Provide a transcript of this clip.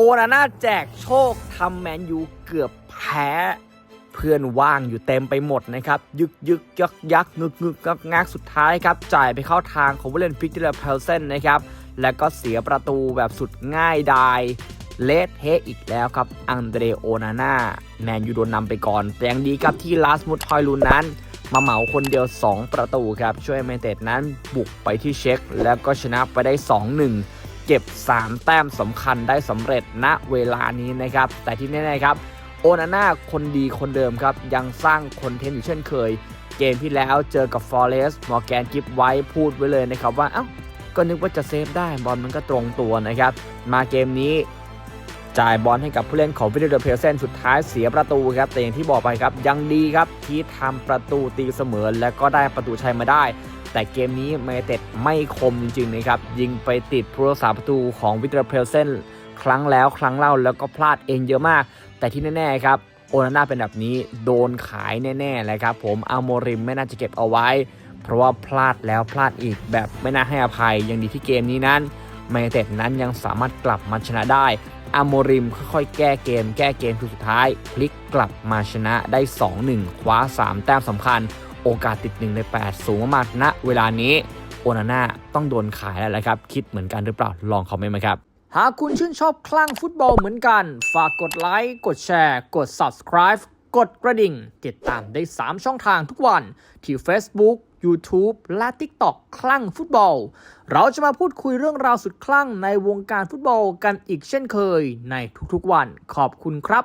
โอนาน่าแจกโชคทำแมนยูเกือบแพ้เพื่อนว่างอยู่เต็มไปหมดนะครับ ยึกยึกยักยักงึกงึกงักงักสุดท้ายครับ จ่ายไปเข้าทางของผู้เล่นพิกเตอร์เพลเซนนะครับ แล้วก็เสียประตูแบบสุดง่ายดายเลทเทอีกแล้วครับ อังเดรโอนาน่าแมนยูโดนนำไปก่อน แต่ยังดีครับที่ลาสมุดทอยลูนนั้น มาเหมาคนเดียว 2 ประตูครับ ช่วยแมนเตดนั้นบุกไปที่เช็ค แล้วก็ชนะไปได้ 2-1 เก็บ 3 แต้มสำคัญได้สำเร็จณเวลานี้นะครับ แต่ที่แน่ๆครับ โอนาน่าคนดีคนเดิมครับ ยังสร้างคอนเทนต์อยู่เช่นเคย เกมที่แล้วเจอกับฟอเรสต์มอร์แกนกิฟไว้พูดไว้เลยนะครับว่า เอ้า ก็นึกว่าจะเซฟได้บอลมันก็ตรงตัวนะครับ มาเกมนี้จ่ายบอลให้กับผู้เล่นของวิลเดอร์เพลเซนสุดท้ายเสียประตูครับ แต่อย่างที่บอกไปครับยังดีครับที่ทำประตูตีเสมอและก็ได้ประตูชัยมาได้ แต่เกมนี้เมเต็ดไม่คมจริงๆนะครับ ยิงไปติดผู้รักษาประตูของวิลเดอร์เพลเซนครั้งแล้วครั้งเล่าแล้วก็พลาดเองเยอะมาก แต่ที่แน่ๆครับโอนาน่าเป็นแบบนี้โดนขายแน่ๆเลยครับผมอัลโมริมไม่น่าจะเก็บเอาไว้ เพราะว่าพลาดแล้วพลาดอีกแบบไม่น่าให้อภัยยังดีที่เกมนี้นั้นแมนเต็ดนั้นยังสามารถกลับมาชนะได้อาโมริมค่อยๆแก้เกม แก้เกมสุดท้าย พลิกกลับมาชนะได้ 2-1 คว้า 3 แต้มสำคัญ โอกาสติด 1 ใน 8 สูงมากณเวลานี้โอนาน่าต้องโดนขายแล้วแหละครับ คิดเหมือนกันหรือเปล่าลองคอมเมนต์มาครับ หากคุณชื่นชอบคลั่งฟุตบอลเหมือนกัน ฝากกดไลค์กดแชร์กด subscribe กดกระดิ่ง ติดตามได้ 3 ช่องทางทุกวัน ที่ Facebook YouTube และ TikTok คลั่งฟุตบอล เราจะมาพูดคุยเรื่องราวสุดคลั่งในวงการฟุตบอลกันอีกเช่นเคยในทุกๆวันขอบคุณครับ